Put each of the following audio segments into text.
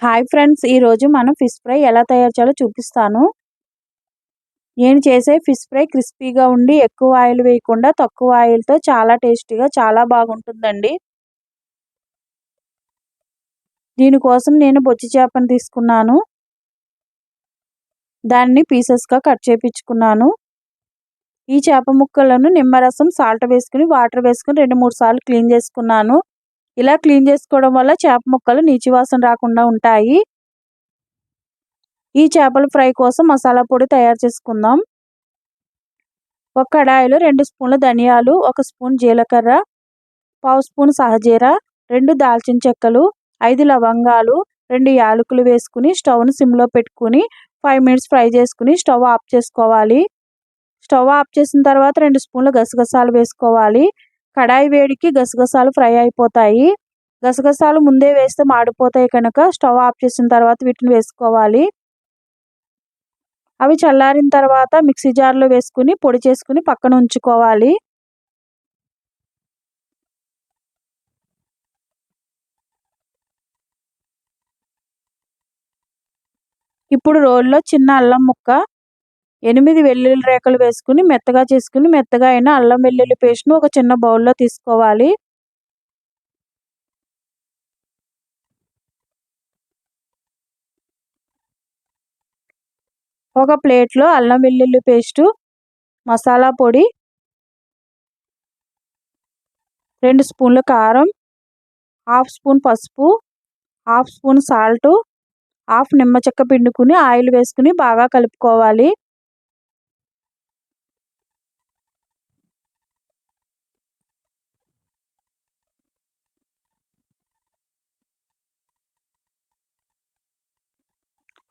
Hi friends ఈరోజు మనం fish fry ఎలా తయారు చేయాలో చూపిస్తాను. నేను చేసే ఫిష్ ఫ్రై క్రిస్పీగా ఉండి ఎక్కువ ఆయిల్ వేయకుండా తక్కువ ఆయిల్తో చాలా టేస్టీగా చాలా బాగుంటుందండి. దీనికోసం నేను బొచ్చి చేపను తీసుకున్నాను. దాన్ని పీసెస్గా కట్ చేపించుకున్నాను. ఈ చేప ముక్కలను నిమ్మరసం సాల్ట్ వేసుకుని వాటర్ వేసుకుని రెండు మూడు సార్లు క్లీన్ చేసుకున్నాను. ఇలా క్లీన్ చేసుకోవడం వల్ల చేప ముక్కలు నీచివాసన రాకుండా ఉంటాయి. ఈ చేపల ఫ్రై కోసం మసాలా పొడి తయారు చేసుకుందాం. ఒక కడాయిలో రెండు స్పూన్ల ధనియాలు ఒక స్పూన్ జీలకర్ర పావు స్పూన్ సహజీర రెండు దాల్చిన చెక్కలు ఐదు లవంగాలు రెండు యాలకులు వేసుకుని స్టవ్ను సిమ్లో పెట్టుకుని ఫైవ్ మినిట్స్ ఫ్రై చేసుకుని స్టవ్ ఆఫ్ చేసుకోవాలి. స్టవ్ ఆఫ్ చేసిన తర్వాత రెండు స్పూన్లు గసగసాలు వేసుకోవాలి. కడాయి వేడికి గసగసాలు ఫ్రై అయిపోతాయి. గసగసాలు ముందే వేస్తే మాడిపోతాయి కనుక స్టవ్ ఆఫ్ చేసిన తర్వాత వీటిని వేసుకోవాలి. అవి చల్లారిన తర్వాత మిక్సీ జార్లో వేసుకుని పొడి చేసుకుని పక్కన ఉంచుకోవాలి. ఇప్పుడు రోల్లో చిన్న అల్లం ముక్క ఎనిమిది వెల్లుల్లి రేఖలు వేసుకుని మెత్తగా చేసుకుని మెత్తగా అయిన అల్లం వెల్లుల్లి పేస్ట్ను ఒక చిన్న బౌల్లో తీసుకోవాలి. ఒక ప్లేట్లో అల్లం వెల్లుల్లి పేస్టు మసాలా పొడి రెండు స్పూన్ల కారం హాఫ్ స్పూన్ పసుపు హాఫ్ స్పూన్ సాల్టు హాఫ్ నిమ్మ చెక్క పిండుకుని ఆయిల్ వేసుకుని బాగా కలుపుకోవాలి.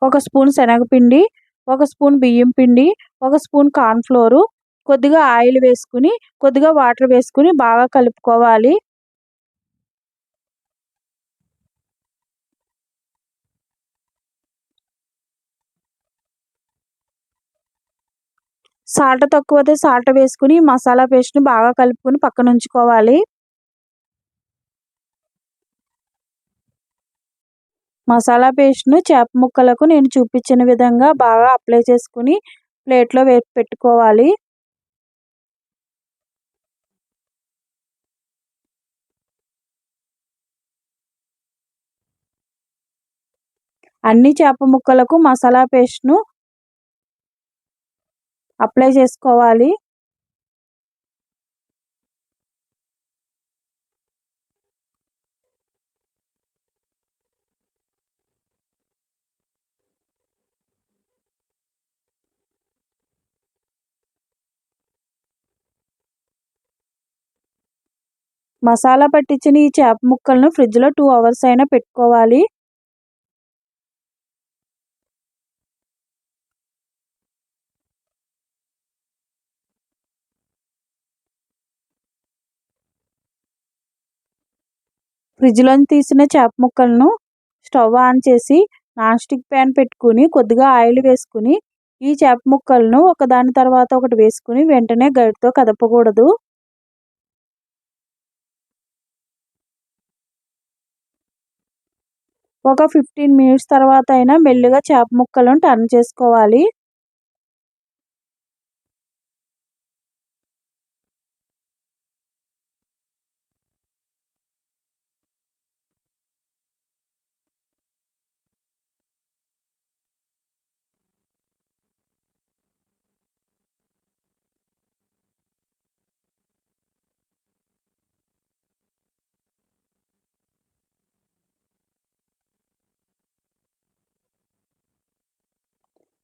ఒక స్పూన్ శనగపిండి ఒక స్పూన్ బియ్యం పిండి ఒక స్పూన్ కార్న్ఫ్లోరు కొద్దిగా ఆయిల్ వేసుకుని కొద్దిగా వాటర్ వేసుకుని బాగా కలుపుకోవాలి. సాల్ట్ తక్కువైతే సాల్ట్ వేసుకుని మసాలా పేస్ట్ని బాగా కలుపుకొని పక్కన ఉంచుకోవాలి. మసాలా పేస్ట్ను చేప ముక్కలకు నేను చూపించిన విధంగా బాగా అప్లై చేసుకుని ప్లేట్లో వే పెట్టుకోవాలి. అన్ని చేప ముక్కలకు మసాలా పేస్ట్ను అప్లై చేసుకోవాలి. మసాలా పట్టించిన ఈ చేప ముక్కలను ఫ్రిడ్జ్లో టూ అవర్స్ అయినా పెట్టుకోవాలి. ఫ్రిడ్జ్లోని తీసిన చేప ముక్కలను స్టవ్ ఆన్ చేసి నాన్ స్టిక్ ప్యాన్ పెట్టుకుని కొద్దిగా ఆయిల్ వేసుకుని ఈ చేప ముక్కలను ఒకదాని తర్వాత ఒకటి వేసుకుని వెంటనే గరిటతో కదపకూడదు. ఒక ఫిఫ్టీన్ మినిట్స్ తర్వాత అయినా మెల్లిగా చేప ముక్కలను టర్న్ చేసుకోవాలి.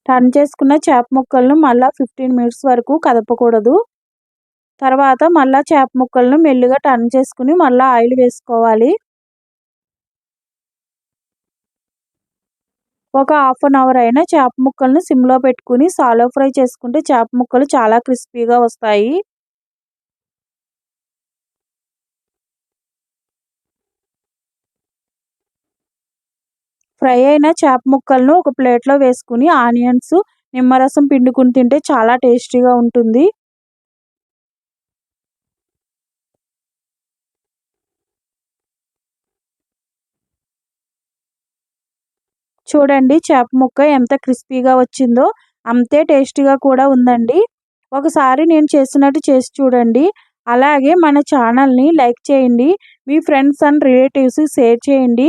టర్న్ చేసుకున్న చేప ముక్కలను మళ్ళీ ఫిఫ్టీన్ మినిట్స్ వరకు కదపకూడదు. తర్వాత మళ్ళీ చేప ముక్కలను మెల్లిగా టర్న్ చేసుకుని మళ్ళీ ఆయిల్ వేసుకోవాలి. ఒక హాఫ్ అన్ అవర్ అయినా చేప ముక్కలను సిమ్లో పెట్టుకుని సాలో ఫ్రై చేసుకుంటే చేప ముక్కలు చాలా క్రిస్పీగా వస్తాయి. ఫ్రై అయిన చేప ముక్కలను ఒక ప్లేట్లో వేసుకుని ఆనియన్స్ నిమ్మరసం పిండుకుని తింటే చాలా టేస్టీగా ఉంటుంది. చూడండి చేప ముక్క ఎంత క్రిస్పీగా వచ్చిందో అంతే టేస్టీగా కూడా ఉందండి. ఒకసారి నేను చేసినట్టు చేసి చూడండి. అలాగే మన ఛానల్ని లైక్ చేయండి. మీ ఫ్రెండ్స్ అండ్ రిలేటివ్స్ షేర్ చేయండి.